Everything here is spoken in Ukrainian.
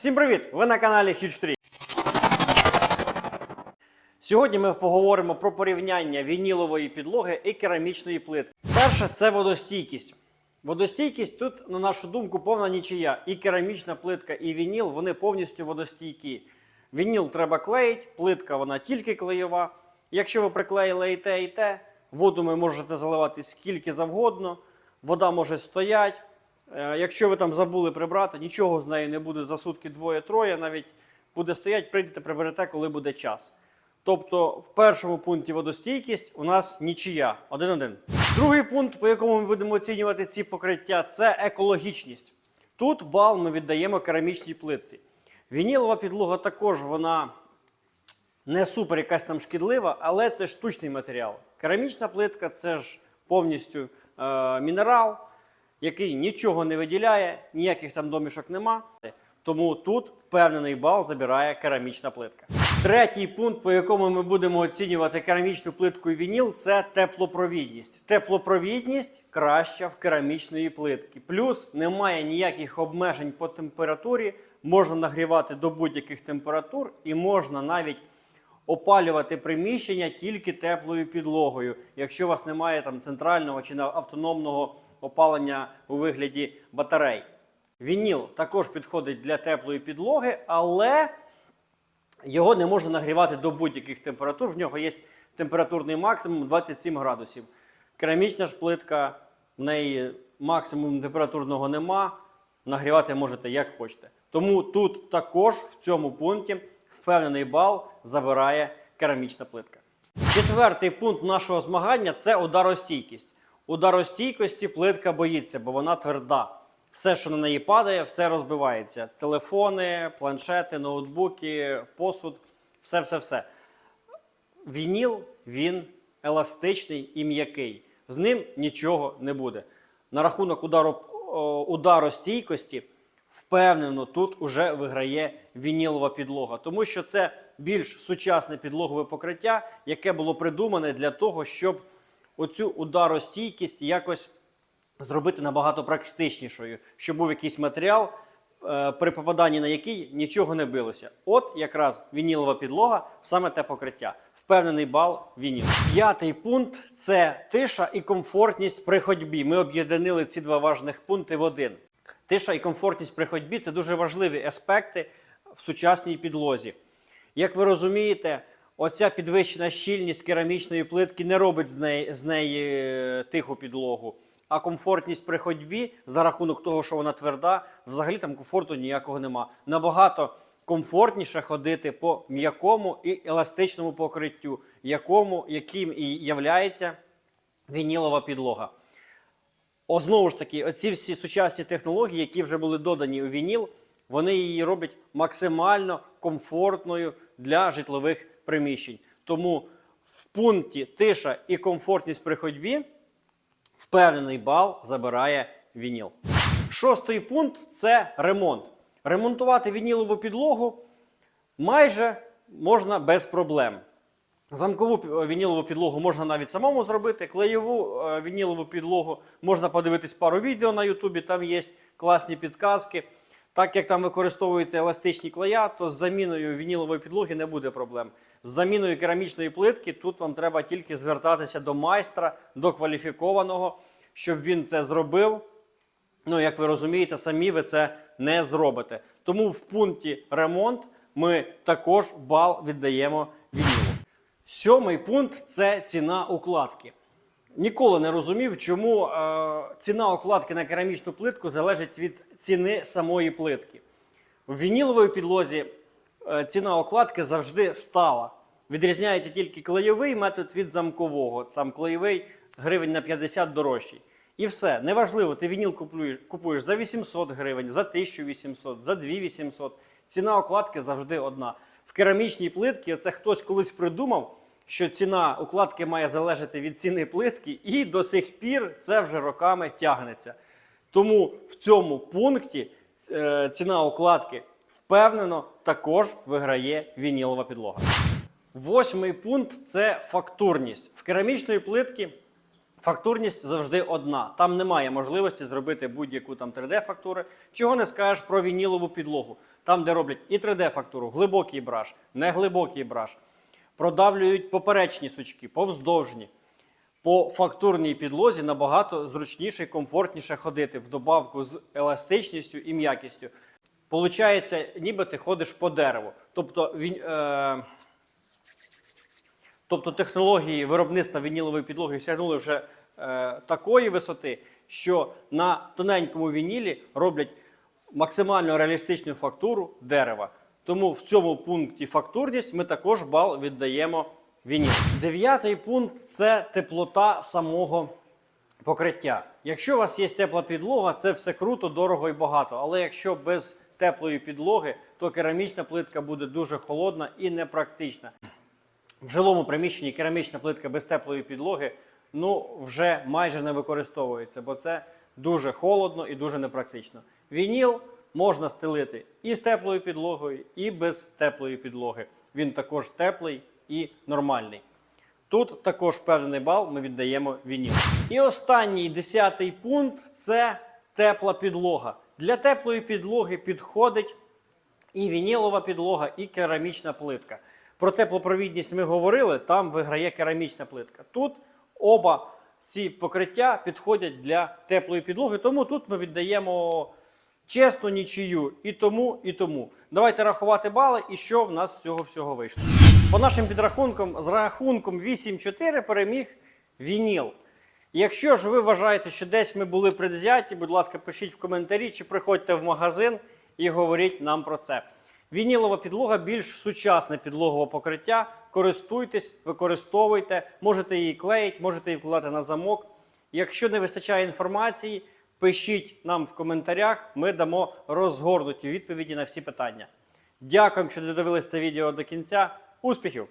Всім привіт! Ви на каналі Huge 3. Сьогодні ми поговоримо про порівняння вінілової підлоги і керамічної плитки. Перше це водостійкість. Водостійкість тут, на нашу думку, повна нічия. І керамічна плитка, і вініл вони повністю водостійкі. Вініл треба клеїть, плитка вона тільки клеєва. Якщо ви приклеїли і те, і те, воду ви можете заливати скільки завгодно, вода може стояти. Е, Якщо ви там забули прибрати, нічого з нею не буде за сутки двоє-троє, навіть буде стояти, прийдете, приберете, коли буде час. Тобто в першому пункті водостійкість у нас нічия. Один-один. Другий пункт, по якому ми будемо оцінювати ці покриття, це екологічність. Тут бал ми віддаємо керамічній плитці. Вінілова підлога також вона не супер якась там шкідлива, але це штучний матеріал. Керамічна плитка це ж повністю е, мінерал, який нічого не виділяє, ніяких там домішок нема. Тому тут впевнений бал забирає керамічна плитка. Третій пункт, по якому ми будемо оцінювати керамічну плитку і вініл, це теплопровідність. Теплопровідність краща в керамічної плитки. Плюс немає ніяких обмежень по температурі, можна нагрівати до будь-яких температур і можна навіть опалювати приміщення тільки теплою підлогою, якщо у вас немає там центрального чи автономного опалення у вигляді батарей. Вініл також підходить для теплої підлоги, але його не можна нагрівати до будь-яких температур. В нього є температурний максимум 27 градусів. Керамічна ж плитка, в неї максимум температурного нема. Нагрівати можете як хочете. Тому тут також в цьому пункті впевнений бал забирає керамічна плитка. Четвертий пункт нашого змагання це ударостійкість. Ударостійкості плитка боїться, бо вона тверда. Все, що на неї падає, все розбивається. Телефони, планшети, ноутбуки, посуд, все-все-все. Вініл він еластичний і м'який. З ним нічого не буде. На рахунок удару, ударостійкості, впевнено, тут уже виграє вінілова підлога, тому що це більш сучасне підлогове покриття, яке було придумане для того, щоб оцю ударостійкість якось зробити набагато практичнішою, щоб був якийсь матеріал, е, при попаданні на який нічого не билося. От якраз вінілова підлога, саме те покриття. Впевнений бал вініл. П'ятий пункт це тиша і комфортність при ходьбі. Ми об'єднали ці два важних пункти в один. Тиша і комфортність при ходьбі це дуже важливі аспекти в сучасній підлозі. Як ви розумієте, оця підвищена щільність керамічної плитки не робить з неї, з неї е, тиху підлогу. А комфортність при ходьбі за рахунок того, що вона тверда, взагалі там комфорту ніякого нема. Набагато комфортніше ходити по м'якому і еластичному покриттю, якому, яким і являється вінілова підлога. О, знову ж таки, оці всі сучасні технології, які вже були додані у вініл, вони її роблять максимально комфортною для житлових приміщень. Тому в пункті тиша і комфортність при ходьбі впевнений бал забирає вініл. Шостий пункт це ремонт. Ремонтувати вінілову підлогу майже можна без проблем. Замкову вінілову підлогу можна навіть самому зробити. Клеєву е, вінілову підлогу можна подивитись пару відео на Ютубі, там є класні підказки. Так як там використовуються еластичні клея, то з заміною вінілової підлоги не буде проблем. З заміною керамічної плитки тут вам треба тільки звертатися до майстра, до кваліфікованого, щоб він це зробив. Ну, як ви розумієте, самі ви це не зробите. Тому в пункті ремонт ми також бал віддаємо вінілу. Сьомий пункт це ціна укладки. Ніколи не розумів, чому е, ціна укладки на керамічну плитку залежить від ціни самої плитки. В вініловій підлозі е, ціна укладки завжди стала. Відрізняється тільки клейовий метод від замкового. Там клейовий гривень на 50 дорожчий. І все, неважливо, ти вініл купуєш, купуєш за 800 гривень, за 1800, за 2800. Ціна укладки завжди одна. В керамічній плитці це хтось колись придумав, що ціна укладки має залежати від ціни плитки, і до сих пір це вже роками тягнеться. Тому в цьому пункті е, ціна укладки впевнено також виграє вінілова підлога. Восьмий пункт це фактурність. В керамічної плитки Фактурність завжди одна. Там немає можливості зробити будь-яку там 3D-фактуру. Чого не скажеш про вінілову підлогу. Там, де роблять і 3D-фактуру, глибокий браш, неглибокий браш, продавлюють поперечні сучки, повздовжні. По фактурній підлозі набагато зручніше і комфортніше ходити в добавку з еластичністю і м'якістю. Получається, ніби ти ходиш по дереву. Тобто він. Е- Тобто технології виробництва вінілової підлоги сягнули вже е, такої висоти, що на тоненькому вінілі роблять максимально реалістичну фактуру дерева. Тому в цьому пункті фактурність ми також бал віддаємо вінілу. Дев'ятий пункт це теплота самого покриття. Якщо у вас є тепла підлога, це все круто, дорого і багато. Але якщо без теплої підлоги, то керамічна плитка буде дуже холодна і непрактична. В жилому приміщенні керамічна плитка без теплої підлоги ну, вже майже не використовується, бо це дуже холодно і дуже непрактично. Вініл можна стелити і з теплою підлогою, і без теплої підлоги. Він також теплий і нормальний. Тут також певний бал ми віддаємо вініл. І останній десятий пункт це тепла підлога. Для теплої підлоги підходить і вінілова підлога, і керамічна плитка. Про теплопровідність ми говорили, там виграє керамічна плитка. Тут оба ці покриття підходять для теплої підлоги, тому тут ми віддаємо чесно нічию і тому, і тому. Давайте рахувати бали і що в нас з цього всього вийшло. По нашим підрахункам, з рахунком 8-4 переміг вініл. Якщо ж ви вважаєте, що десь ми були предвзяті, будь ласка, пишіть в коментарі чи приходьте в магазин і говоріть нам про це. Вінілова підлога більш сучасне підлогове покриття. Користуйтесь, використовуйте, можете її клеїти, можете її вкладати на замок. Якщо не вистачає інформації, пишіть нам в коментарях, ми дамо розгорнуті відповіді на всі питання. Дякую, що додивились це відео до кінця. Успіхів!